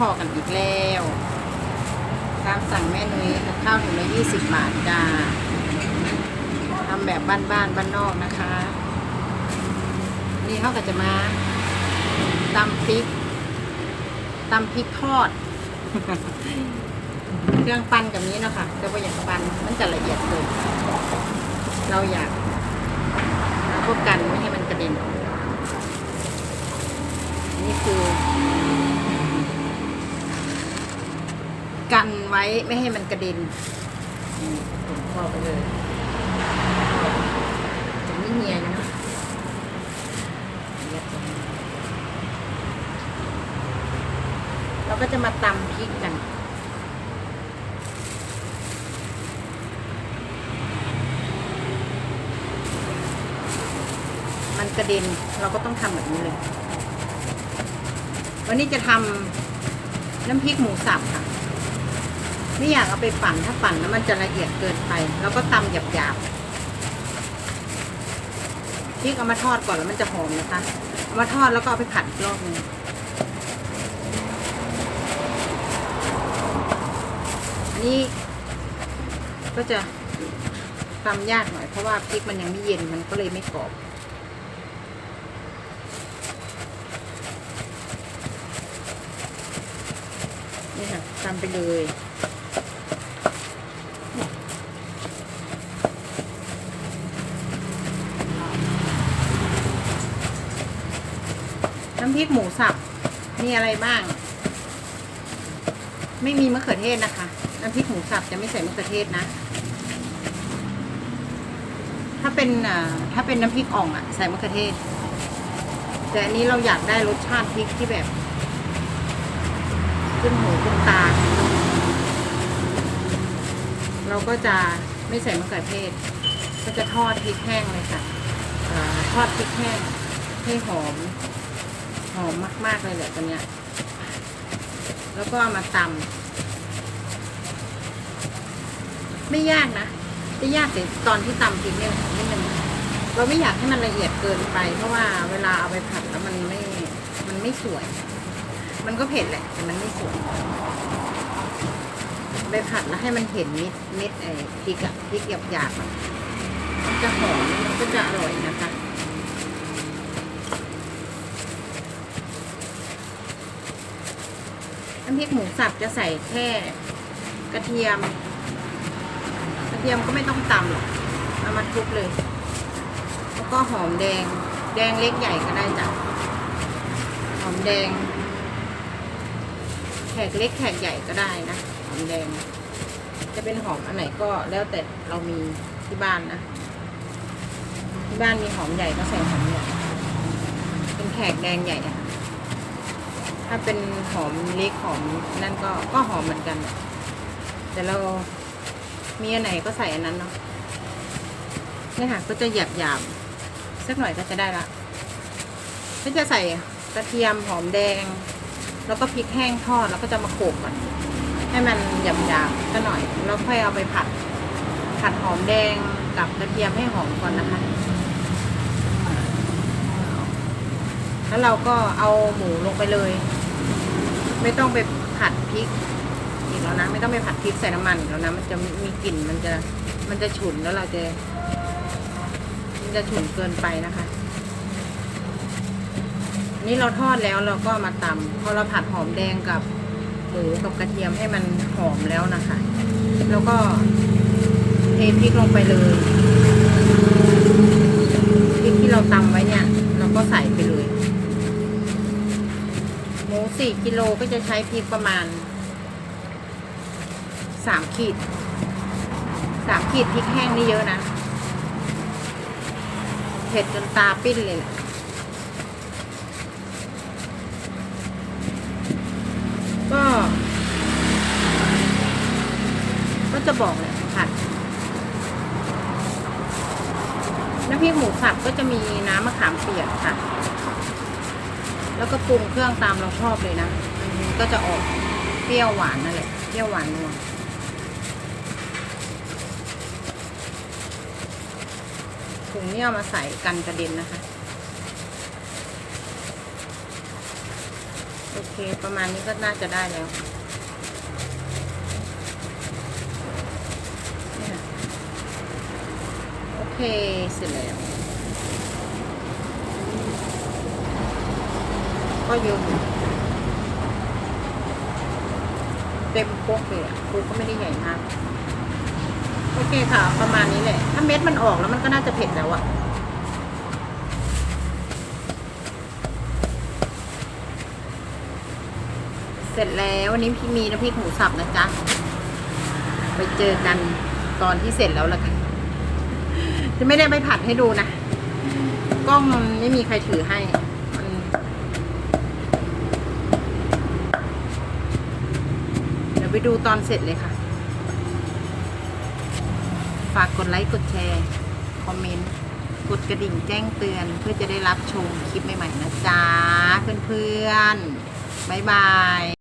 พอกันอีกแล้วตามสั่งแม่นุ้ยกับข้าวถุงละยี่สิบบาทจ้าทำแบบบ้านๆบ้านบ้านนอกนะคะ นี่เขาก็จะมาตำพริกตำพริกทอด เครื่องปั้นกับนี้เนาะคะแต่ว่าอยากปั้นมันจะละเอียดเกินเราอยากพวกกันไม่ให้มันกระเด็นออกนี่คือ กันไว้ไม่ให้มันกระเด็นนี่ผมพอไปเลยจะไม่เนียนเนาะเรียบร้อยเราก็จะมาตำพริกกันมันกระเด็นเราก็ต้องทำแบบนี้เลย วันนี้จะทำน้ำพริกหมูสับค่ะ ไม่อยากเอาไปปั่นถ้าปั่นแล้วมันจะละเอียดเกินไป แล้วก็ตำหยาบๆพริกเอามาทอดก่อนแล้วมันจะหอมนะคะเอามาทอดแล้วก็เอาไปผัดรอบนึงอันนี้ ก็จะตำยากหน่อยเพราะว่าพริกมันยังไม่เย็นมันก็เลยไม่กรอบนี่ค่ะตำไปเลยำพริกหมูสับ มีอะไรบ้าง ไม่มีมะเขือเทศนะคะ น้ำพริกหมูสับจะไม่ใส่มะเขือเทศนะ ถ้าเป็นถ้าเป็นน้ำพริกอ่องอะใส่มะเขือเทศ แต่อันนี้เราอยากได้รสชาติพริกที่แบบขึ้นหูขึ้นตา เราก็จะไม่ใส่มะเขือเทศ ก็จะทอดพริกแห้งเลยค่ะอาทอดพริกแห้งให้หอม อมมาก ๆ เลยแหละตัวเนี้ย แล้วก็ามาตำไม่ยากนะจะยากแต่ตอนที่ตำพริกเนี่ยนิดนึงเราไม่อยากให้มันละเอียดเกินไป เพราะว่าเวลาเอาไปผัดแล้วมันไม่ มันไม่สวย มันก็เผ็ดแหละแต่มันไม่สวยไปผัดแล้วให้มันเห็นเม็ดเม็ดไอ้พริกอะพริกหยาบๆมันจะหอมมันก็จะอร่อยนะคะ น้ำพริกหมูสับจะใส่แค่กระเทียม กระเทียมก็ไม่ต้องตำหรอกเอามาทุบเลย แล้วก็หอมแดง แดงเล็กใหญ่ก็ได้จ้ะหอมแดง แขกเล็กแขกใหญ่ก็ได้นะหอมแดง จะเป็นหอมอันไหนก็แล้วแต่เรามีที่บ้านนะที่บ้านมีหอมใหญ่ก็ใส่หอมใหญ่เป็นแขกแดงใหญ่อะ ถ้าเป็นหอมเล็กหอมนั่นก็ก็หอมเหมือนกัน แต่เรามีอันไหนก็ใส่อันนั้นเนาะนี่ค่ะก็จะหยาบหยาบสักหน่อยก็จะได้ละก็จะใส่กระเทียมหอมแดง แล้วก็พริกแห้งทอดแล้วก็จะมาโขลกก่อนให้มันหยาบหยาบสักหน่อยแล้วค่อยเอาไปผัด ผัดหอมแดงกับกระเทียมให้หอมก่อนนะคะแล้วเราก็เอาหมูลงไปเลย ไม่ต้องไปผัดพริกอีกแล้วนะ ไม่ต้องไปผัดพริกใส่น้ำมันอีกแล้วนะ มันจะมีกลิ่นมันจะมันจะฉุนแล้วเราจะมันจะฉุนเกินไปนะคะนนี้เราทอดแล้วเราก็มาตำพอเราผัดหอมแดงกับหมูกับกระเทียมให้มันหอมแล้วนะคะ แล้วก็เทพริกลงไปเลยพริกที่เราตำไว้เนี่ย เราก็ใส่ไปเลย สี่กิโลก็จะใช้พริกประมาณสามขีดสามขีดพริกแห้งนี่เยอะนะ เผ็ดจนตาปิ้นเลยแหละก็ ก็จะบอกเลยผัดน้ำพริกหมูสับก็จะมีน้ำมะขามเปียกค่ะ แล้วก็ปรุงเครื่องตามเราชอบเลยนะมันก็จะออกเปรี้ยวหวานนั่นแหละเปรี้ยวหวานนัวถุงเนี้เอามาใส่กันกระเด็นนะคะ โอเค ประมาณนี้ก็น่าจะได้แล้วโอเคเสร็จแล้ว ก็เยอะเต็มโป๊กเลยอะโป๊กก็ไม่ได้ใหญ่มากโอเคค่ะ ประมาณนี้แหละ ถ้าเม็ดมันออกแล้วมันก็น่าจะเผ็ดแล้วอะเสร็จแล้ววันนี้พี่มีน้ำพริกหมูสับนะจ๊ะ ไปเจอกันตอนที่เสร็จแล้วละกันจะไม่ได้ไปผัดให้ดูนะ กล้องไม่มีใครถือให้ มัน เดี๋ ยวไปดูตอนเสร็จเลยค่ะ ฝากกดไลค์ กดแชร์ คอมเมนต์ กดกระดิ่งแจ้งเตือนเพื่อจะได้รับชมคลิปใหม่ๆนะจ๊ะ เพื่อนๆ บ๊ายบาย